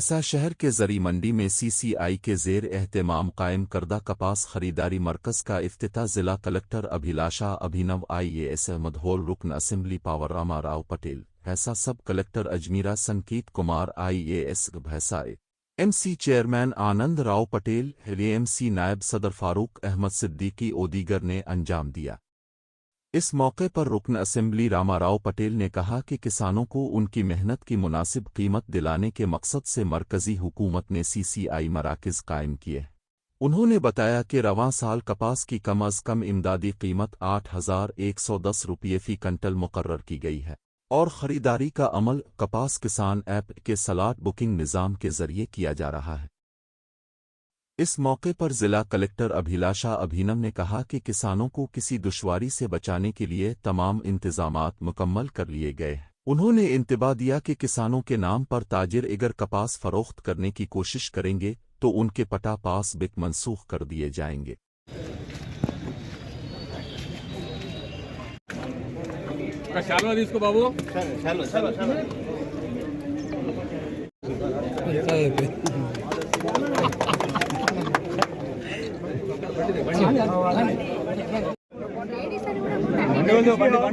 भैंसा शहर के जरी मंडी में सीसीआई के जेर एहतमाम कायम करदा कपास खरीदारी मरकज का अफ्ताह जिला collector Abhilasha Abhinav I A IAS Mudhol रुकन assembly Pawar Rama Rao Patel Bhainsa sub collector Ajmeera Sanketh Kumar I A IAS भैंसाए। MC chairman Anand Rao Patel MC नायब सदर फारूक अहमद सिद्दीकी ओदीगर ने अंजाम दिया। इस मौके पर रुकन असेंबली रामाराव पटेल ने कहा कि किसानों को उनकी मेहनत की मुनासिब कीमत दिलाने के मकसद से मरकजी हुकूमत ने सीसीआई मराकज कायम किए। उन्होंने बताया कि रवां साल कपास की कम अज कम इमदादी कीमत आठ हज़ार एक सौ दस रुपये फ़ी कंटल मुकर्र की गई है और खरीदारी का अमल कपास किसान ऐप के सलाट बुकिंग निज़ाम के ज़रिए किया जा रहा है। इस मौके पर जिला कलेक्टर अभिलाषा अभिनम ने कहा कि किसानों को किसी दुश्वारी से बचाने के लिए तमाम इंतज़ाम मुकम्मल कर लिए गए हैं। उन्होंने इंतबाह दिया कि किसानों के नाम पर ताजिर इगर कपास फरोख्त करने की कोशिश करेंगे तो उनके पटा पास बिक मनसूख कर दिए जाएँगे। बाबू।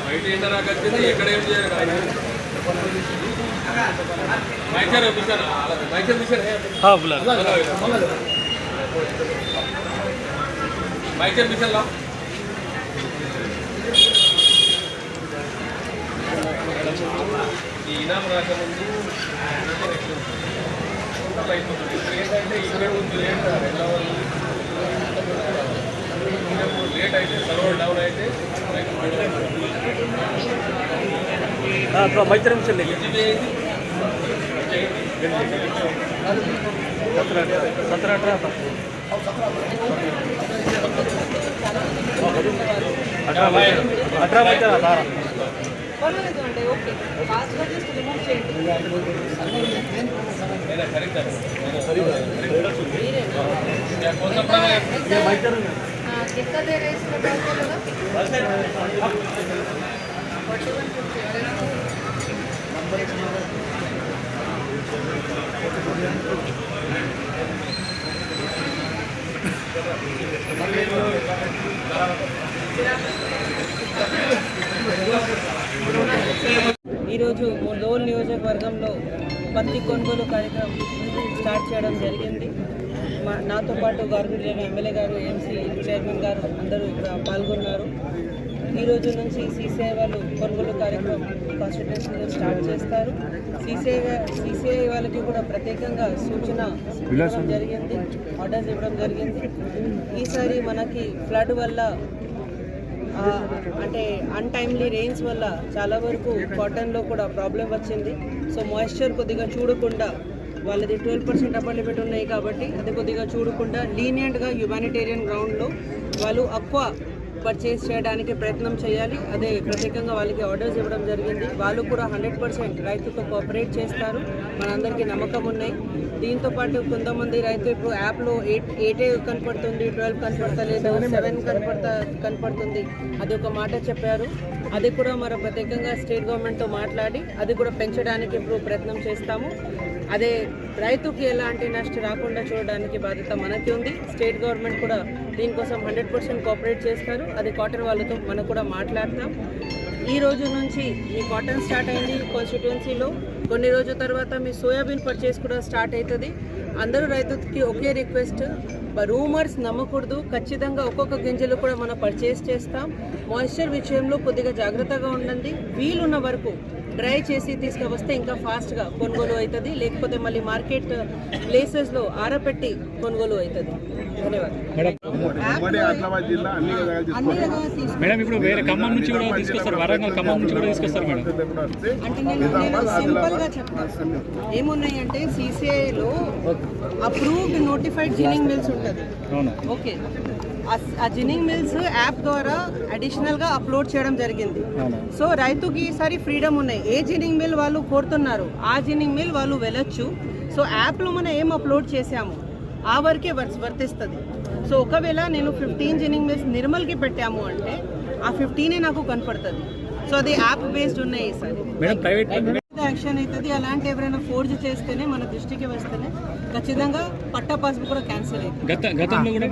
బయట ఏంటో నాకు వచ్చింది ఎక్కడ ఏం చేయాలి కాదు మైచర్ మిషన్ మైచర్ మిషన్ మైచర్ మిషన్ లా ఈ ఇనాం రాకముందు అట్లా అయిపోతుంది ఇప్పుడు ఏంటంటే ఇక్కడే ఉంది లేట్ ఎలా ఉంది లేట్ అయితే సర్వర్ డౌన్ అయితే ಅಥವಾ ಮೈತ್ರಿ ಮಿಷನ್ ಸತ್ರ ಸತ್ರ ಅಠರ ಮೈತ್ರ ತಾರಾ పర్వాలేదండి ఓకే ఫాస్ట్గా ఈరోజు ముదోల్ నియోజకవర్గంలో పత్తి కొనుగోలు కార్యక్రమం స్టార్ట్ చేయడం జరిగింది. మా నాతో పాటు గార్గుడిలో ఎమ్మెల్యే గారు ఎంసీ చైర్మన్ గారు అందరూ ఇక్కడ పాల్గొన్నారు. ఈ రోజు నుంచి సీసీఐ వాళ్ళు కొనుగోలు కార్యక్రమం కాన్స్టిట్యూన్సీలో స్టార్ట్ చేస్తారు. సీసీఐ సీసీఐ వాళ్ళకి కూడా ప్రత్యేకంగా సూచన జరిగింది ఆర్డర్స్ ఇవ్వడం జరిగింది. ఈసారి మనకి ఫ్లడ్ వల్ల అంటే అన్టైమ్లీ రెయిన్స్ వల్ల చాలా వరకు కాటన్లో కూడా ప్రాబ్లం వచ్చింది. సో మాయిశ్చర్ కొద్దిగా చూడకుండా వాళ్ళది ట్వెల్వ్ పర్సెంట్ అప్పర్ లిమిట్ ఉన్నాయి కాబట్టి అది కొద్దిగా చూడకుండా లీనియంట్గా హ్యుమానిటేరియన్ గ్రౌండ్లో వాళ్ళు ఎక్కువ పర్చేస్ చేయడానికి ప్రయత్నం చేయాలి. అదే ప్రత్యేకంగా వాళ్ళకి ఆర్డర్స్ ఇవ్వడం జరిగింది. వాళ్ళు కూడా హండ్రెడ్ పర్సెంట్ రైతుతో కోఆపరేట్ చేస్తారు. మనందరికీ నమ్మకం ఉన్నాయి. దీంతో పాటు కొంతమంది రైతు ఇప్పుడు యాప్లో ఎయిట్ ఎయిటే కనపడుతుంది ట్వెల్వ్ కనపడతలేదు సెవెన్ కనపడతా కనపడుతుంది. అది ఒక మాట చెప్పారు. అది కూడా మరి ప్రత్యేకంగా స్టేట్ గవర్నమెంట్తో మాట్లాడి అది కూడా పెంచడానికి ఇప్పుడు ప్రయత్నం చేస్తాము. అదే రైతుకి ఎలాంటి నష్టం రాకుండా చూడడానికి బాధ్యత మనకి ఉంది. స్టేట్ గవర్నమెంట్ కూడా దీనికోసం హండ్రెడ్ పర్సెంట్ కోఆపరేట్ చేస్తారు. అది కాటన్ వాళ్ళతో మనం కూడా మాట్లాడతాం. ఈ రోజు నుంచి మీ కాటన్ స్టార్ట్ అయింది కాన్స్టిట్యున్సీలో కొన్ని రోజుల తర్వాత మీ సోయాబీన్ పర్చేస్ కూడా స్టార్ట్ అవుతుంది. అందరూ రైతుకి ఒకే రిక్వెస్ట్ రూమర్స్ నమ్మకూడదు. ఖచ్చితంగా ఒక్కొక్క గింజలు కూడా మనం పర్చేస్ చేస్తాం. మాయిశ్చర్ విషయంలో కొద్దిగా జాగ్రత్తగా ఉండండి. వీలున్న వరకు డ్రై చేసి తీసుకువస్తే ఇంకా ఫాస్ట్గా కొనుగోలు అవుతుంది. లేకపోతే మళ్ళీ మార్కెట్ ప్లేసెస్లో ఆరపెట్టి కొనుగోలు అవుతుంది. ధన్యవాదాలు. ఉమ్మడి ఆదిలాబాద్ జిల్లా అన్ని విధాలుగా అన్ని రకాల తీసుకు మేడం ఇప్పుడు వేరే ఖమ్మం నుంచి కూడా తీసుకొస్తారు. వరంగల్ ఖమ్మం నుంచి కూడా తీసుకొస్తారు మేడం. ఎప్పుడు వస్తే అంటే నేను నేను సింపుల్గా చెప్తాను ఏమున్నాయంటే సిసిఐలో అప్రూవ్డ్ నోటిఫైడ్ జినింగ్ మిల్స్ ఉంటుంది ఓకే ఆ- జినింగ్ మిల్స్ యాప్ ద్వారా అడిషనల్గా అప్లోడ్ చేయడం జరిగింది. సో రైతుకి ఈసారి ఫ్రీడమ్ ఉన్నాయి. ఏ జినింగ్ మిల్ వాళ్ళు కోరుతున్నారు ఆ జినింగ్ మిల్ వాళ్ళు వెళ్ళొచ్చు. సో యాప్లో మనం ఏం అప్లోడ్ చేసాము ఆ వరకే వర్తిస్తుంది. సో ఒకవేళ నేను ఫిఫ్టీన్ జినింగ్ మిల్స్ నిర్మల్కి పెట్టాము అంటే ఆ ఫిఫ్టీనే నాకు కనపడుతుంది. సో అది యాప్ బేస్డ్ ఉన్నాయి ఈసారి యాక్షన్ అవుతుంది. అలాంటి ఎవరైనా ఫోర్జ్ చేస్తేనే మన దృష్టికి వస్తేనే ఖచ్చితంగా పట్టా పాస్బుక్ కూడా క్యాన్సిల్ అవుతుంది. గత గతంలో కూడా